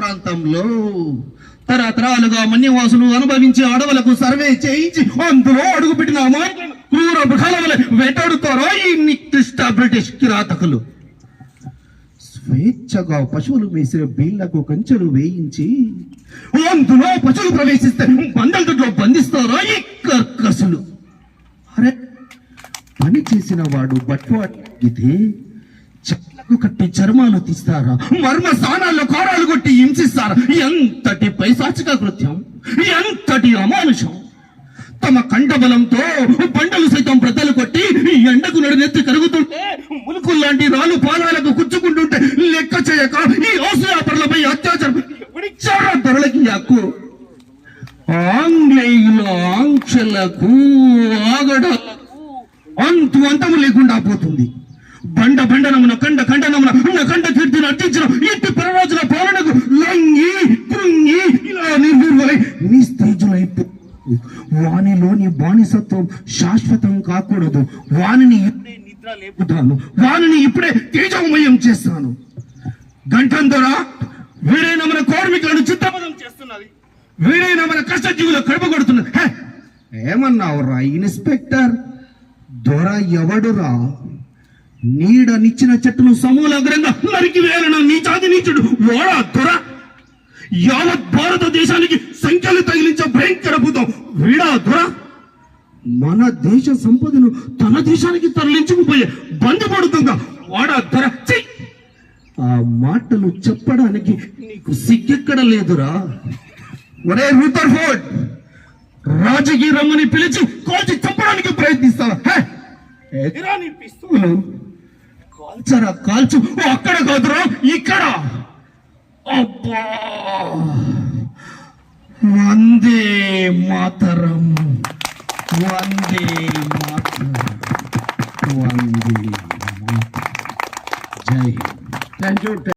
ప్రాంతంలో తరతరాలుగా మన్యవాసులు అనుభవించే అడవులకు సర్వే చేయించి అందులో అడుగుపెట్టిన అమాయకులను క్రూర మృగాల వలె ఈ నికృష్ట బ్రిటిష్ కిరాతకులు? స్వేచ్ఛగా పశువులు మేసిన బీళ్ళకు కంచెలు వేయించి అందులో పశువులు ప్రవేశిస్తే బందలతో బంధిస్తారా ఈ కర్కసులు? అరే పని చేసిన వాడు బట్వాడితే చెట్లకు ఒకటి చర్మాలు తీస్తారా? మర్మ స్థానాల్లో కారాలు కొట్టి హింసిస్తారా? ఎంతటి పైశాచిక కృత్యం? ఎంతటి అమానుషం? తమ కంఠబలంతో పంటలు సైతం ప్రతలు కొట్టి ఎండకు నడినెత్తి కరుగుతుంటే ములుకుల్లాంటి రాళ్ళు పాదాలకు కుచ్చుకుంటుంటే లెక్క చేయక ఈ ఔషధాపరులపై అత్యాచారం. ఎవరిచ్చారా ధరలకి హక్కు. ఆంగ్లేయుల ఆంక్షలకు ఆగడ. అంతు అంతము లేకుండా పోతుంది. బండ బండనమున కండ వైపు. వానిలోని బానిసత్వం శాశ్వతం కాకూడదు. వానిని ఇప్పుడే నిద్ర లేపుతాను. వానిని ఇప్పుడే తేజోమయం చేస్తాను. గంటంధర వీడైన మన కార్మికులను చిత్తమదం చేస్తున్నది. వీడైన మన కష్టజీవులు కడుపు కొడుతున్నది. ఏమన్నావురా ఇన్స్పెక్టర్? దొర ఎవడురా? నీడనిచ్చిన చెట్టును సమూలగ్రంగా నరికి వేలన నీచాది నీచుడు. ఓడా దొర? యావత్ భారతదేశానికి సంఖ్యలు తగిలించే దొర మన దేశ సంపదను తన దేశానికి తరలించుకుపోయే బంధపడుతుందా వాడా దొర ఛీ! ఆ మాటలు చెప్పడానికి నీకు సిగ్గెక్కడ లేదురా? ఒరే రూథర్ఫోర్డ్ రాజకీయ రమ్మని పిలిచి కాల్చి చంపడానికి ప్రయత్నిస్తావా? హే! ఎదిరా నీ పిస్తూలు కాల్చరా? కాల్చు. అక్కడ కాదురా. ఇక్కడ. అబ్బా! వందే మాతరం. వందే మాతరం. వందే మాతరం. జై. Thank you